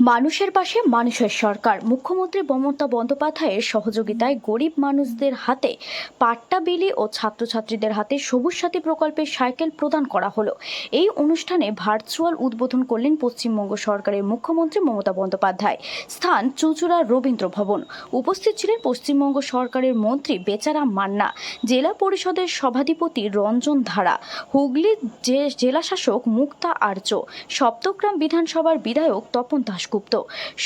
মানুষের পাশে মানুষের সরকার। মুখ্যমন্ত্রী মমতা বন্দ্যোপাধ্যায়ের সহযোগিতায় গরিব মানুষদের হাতে পাট্টা বিলি ও ছাত্রছাত্রীদের হাতে সবুজ সাথী প্রকল্পের সাইকেল প্রদান করা হলো। এই অনুষ্ঠানে ভার্চুয়াল উদ্বোধন করলেন পশ্চিমবঙ্গ সরকারের মুখ্যমন্ত্রী মমতা বন্দ্যোপাধ্যায়। স্থান চুঁচুড়া রবীন্দ্র ভবন। উপস্থিত ছিলেন পশ্চিমবঙ্গ সরকারের মন্ত্রী বেচারাম মান্না, জেলা পরিষদের সভাধিপতি রঞ্জন ধারা হুগলি জে- জেলাশাসক মুক্তা আর্য, সপ্তগ্রাম বিধানসভার বিধায়ক তপন দাশগুপ্ত,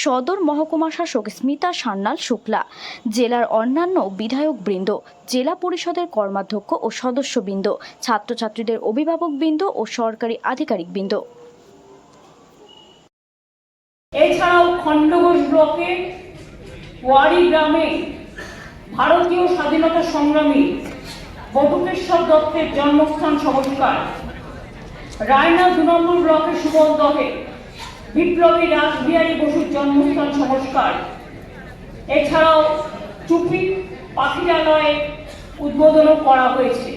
সদর মহকুমা শাসক স্মিতা সান্যাল শুক্লা, জেলার অন্যান্য বিধায়ক বৃন্দ, জেলা পরিষদের কর্মাধ্যক্ষ ও সদস্যবৃন্দ, ছাত্রছাত্রীদের অভিভাবকবৃন্দ ও সরকারি আধিকারিকবৃন্দ এছাড়াও খণ্ডঘোষ ব্লকে ওয়ারি গ্রামে ভারতীয় স্বাধীনতা সংগ্রামী বটুকেশ্বর দত্তের জন্মস্থান সংস্কার। রায়না দু নম্বর ব্লকের সুবল দহে বিপ্লবী রাসবিহারী বসুর জন্মস্থান সংস্কার। এছাড়াও চুপি পাখিরালয়ে উদ্বোধনও করা হয়েছে।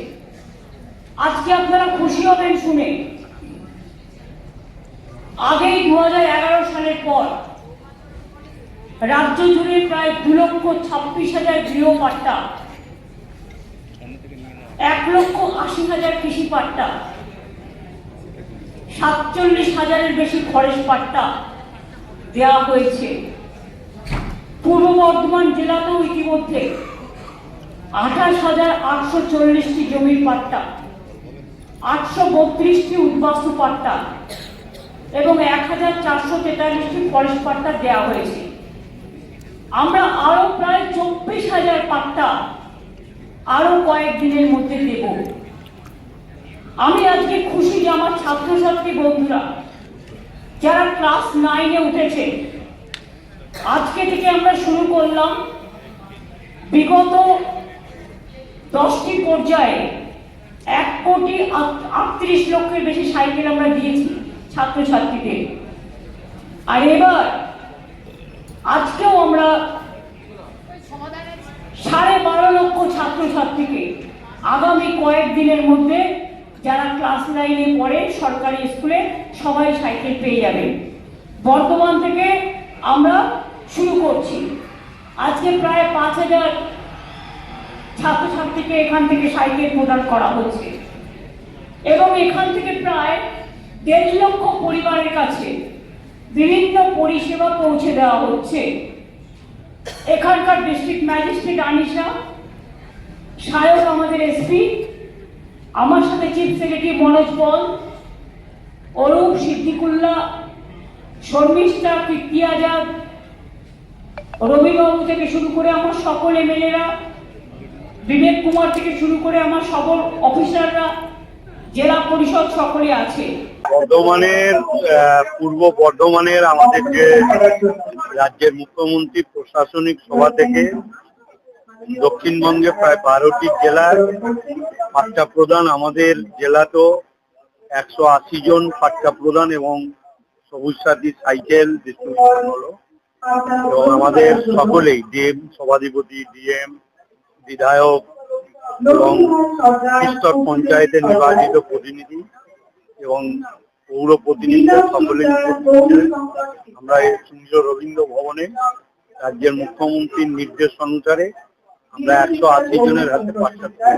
আজকে আপনারা খুশি হবেন শুনে। আগেই দু হাজার এগারো সালের পর রাজ্য জুড়ে প্রায় দু লক্ষ ছাব্বিশ হাজার গৃহ পাট্টা এক লক্ষ আশি হাজার কৃষি পাট্টা সাতচল্লিশ হাজারের বেশি খরেশ পাট্টা দেওয়া হয়েছে। পূর্ব বর্ধমান জেলাতেও ইতিমধ্যে আঠাশ হাজার আটশো চল্লিশটি জমির পাট্টা, আটশো বত্রিশটি উদ্বাস্তু পাট্টা এবং এক হাজার চারশো তেতাল্লিশটি ফরেস্ট পাট্টা দেওয়া হয়েছে। আমরা আরও প্রায় চব্বিশ হাজার পাট্টা আরও কয়েকদিনের মধ্যে দেব। আমি আজকে খুশি যে আমার ছাত্রছাত্রী বন্ধুরা, যারা ক্লাস নাইনে উঠেছে, আজকে থেকে আমরা শুরু করলাম বিগত দশটি পর্যায়ে এক কোটি আট- আটত্রিশ লক্ষের বেশি সাইকেল আমরা দিয়েছি ছাত্রছাত্রীদের আর এবার আজকেও আমরা সাড়ে বারো লক্ষ ছাত্রছাত্রীকে আগামী কয়েকদিনের মধ্যে যারা ক্লাস নাইনে পড়ে সরকারি স্কুলে সবাই সাইকেল পেয়ে যাবে। বর্তমান থেকে আমরা শুরু করছি। আজকে প্রায় পাঁচ হাজার ছাত্রছাত্রীকে এখান থেকে সাইকেল প্রদান করা হচ্ছে। এবং এখান থেকে প্রায় দেড় লক্ষ পরিবারের কাছে বিভিন্ন পরিষেবা পৌঁছে দেওয়া হচ্ছে। এখানকার ডিস্ট্রিক্ট ম্যাজিস্ট্রেট আনিশা সায়ক আমাদের এসপি আমার সাথে চিফ সেক্রেটারি মনোজ পল অরূপ সিদ্দিকুল্লাহ শর্মিষ্ঠা কীর্তি আজাদ রবিবাবু থেকে শুরু করে আমার সকল এমএলএরা, বিবেক কুমার থেকে শুরু করে আমার সকল অফিসাররা, জেলা পরিষদ সকলে আছে। বর্ধমানের পূর্ব বর্ধমানের আমাদের যে রাজ্যের মুখ্যমন্ত্রী প্রশাসনিক সভা থেকে দক্ষিণবঙ্গে প্রায় বারোটি জেলার পাট্টা প্রধান আমাদের জেলাতেও একশো আশি জন পাট্টা প্রধান এবং সবুজ সাথী সাইকেল হলো। এবং আমাদের সকলেই ডিএম, সভাধিপতি, ডিএম, বিধায়ক এবং স্তর পঞ্চায়েতের নির্বাচিত প্রতিনিধি এবং পৌর প্রতিনিধি সকলে আমরা এই সূর্য রবীন্দ্র ভবনে রাজ্যের মুখ্যমন্ত্রীর নির্দেশ অনুসারে আমরা একশো আশি জনের হাতে পাঠাচ্ছি